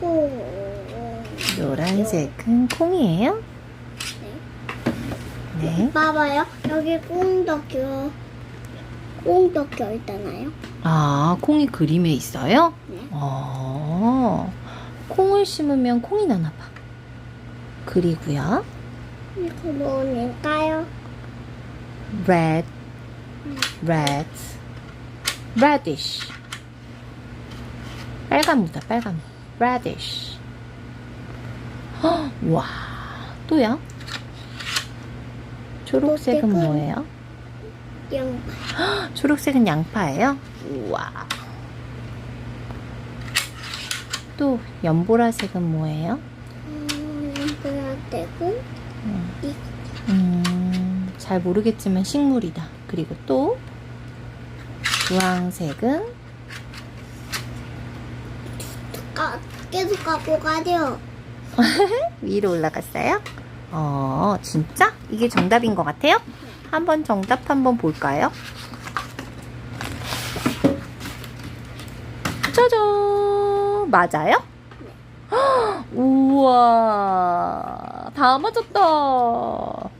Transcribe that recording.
콩. 노란색은 콩이에요? 네. 봐봐요. 여기 꽁덕겨. 꽁덕겨 있잖아요. 아, 콩이 그림에 있어요? 네. 어, 콩을 심으면 콩이 나나 봐. 그리고요, 이거 뭐일까요? red, red, radish. 빨간무다, 빨간무. radish. 헉, 와, 또요? 초록색은? 뭐예요? 양파. 초록색은 양파예요? 우와. 또 연보라색은 뭐예요? 음, 보라색은 이 음, 잘 모르겠지만 식물이다. 그리고 또 주황색은 가, 계속 갖고 가죠. 위로 올라갔어요? 어, 진짜? 이게 정답인 것 같아요? 한번 정답 한번 볼까요? 짜잔! 맞아요? 헉, 우와, 다 맞았다.